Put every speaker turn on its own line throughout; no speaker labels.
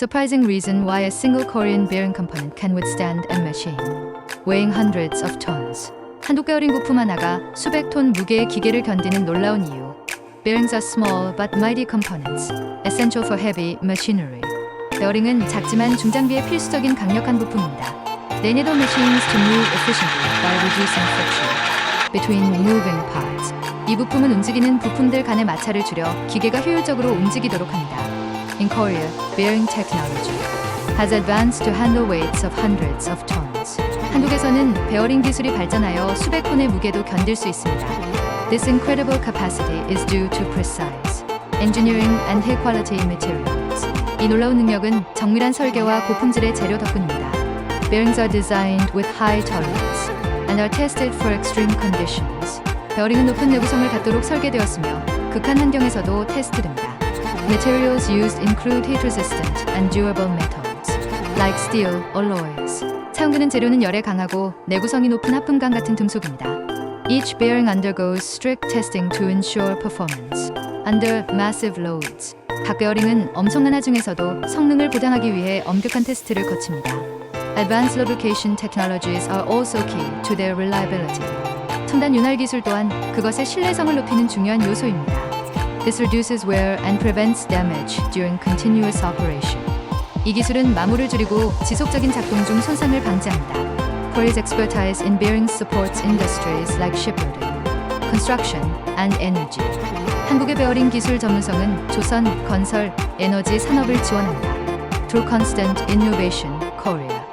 surprising reason why a single Korean bearing component can withstand a machine weighing hundreds of tons. 한국 베어링 부품 하나가 수백 톤 무게의 기계를 견디는 놀라운 이유. Bearings are small but mighty components, essential for heavy machinery. 베어링은 작지만 중장비에 필수적인 강력한 부품입니다. They enable machines to move efficiently by reducing friction between moving parts. 이 부품은 움직이는 부품들 간의 마찰을 줄여 기계가 효율적으로 움직이도록 합니다. In Korea, bearing technology has advanced to handle weights of hundreds of tons. 한국에서는 베어링 기술이 발전하여 수백 톤의 무게도 견딜 수 있습니다. This incredible capacity is due to precise engineering and high quality materials. 이 놀라운 능력은 정밀한 설계와 고품질의 재료 덕분입니다. Bearings are designed with high tolerance and are tested for extreme conditions. 베어링은 높은 내구성을 갖도록 설계되었으며 극한 환경에서도 테스트됩니다. Materials used include heat resistant and durable metals, like steel alloys. 사용되는 재료는 열에 강하고 내구성이 높은 합금강 같은 금속입니다. Each bearing undergoes strict testing to ensure performance under massive loads. 각 베어링은 엄청난 하중에서도 성능을 보장하기 위해 엄격한 테스트를 거칩니다. Advanced lubrication technologies are also key to their reliability. 첨단 윤활 기술 또한 그것의 신뢰성을 높이는 중요한 요소입니다. This reduces wear and prevents damage during continuous operation. 이 기술은 마모를 줄이고 지속적인 작동 중 손상을 방지합니다. Korea's expertise in bearings supports industries like shipbuilding, construction, and energy. 한국의 베어링 기술 전문성은 조선, 건설, 에너지 산업을 지원합니다. Through constant innovation, Korea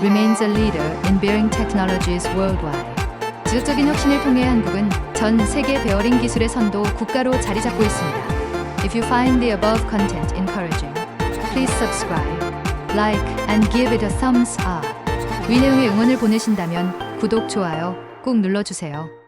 remains a leader in bearing technologies worldwide. 지속적인 혁신을 통해 한국은 전 세계 베어링 기술의 선도 국가로 자리 잡고 있습니다. If you find the above content encouraging, please subscribe, like, and give it a thumbs up. 위 내용의 응원을 보내신다면 구독, 좋아요 꼭 눌러주세요.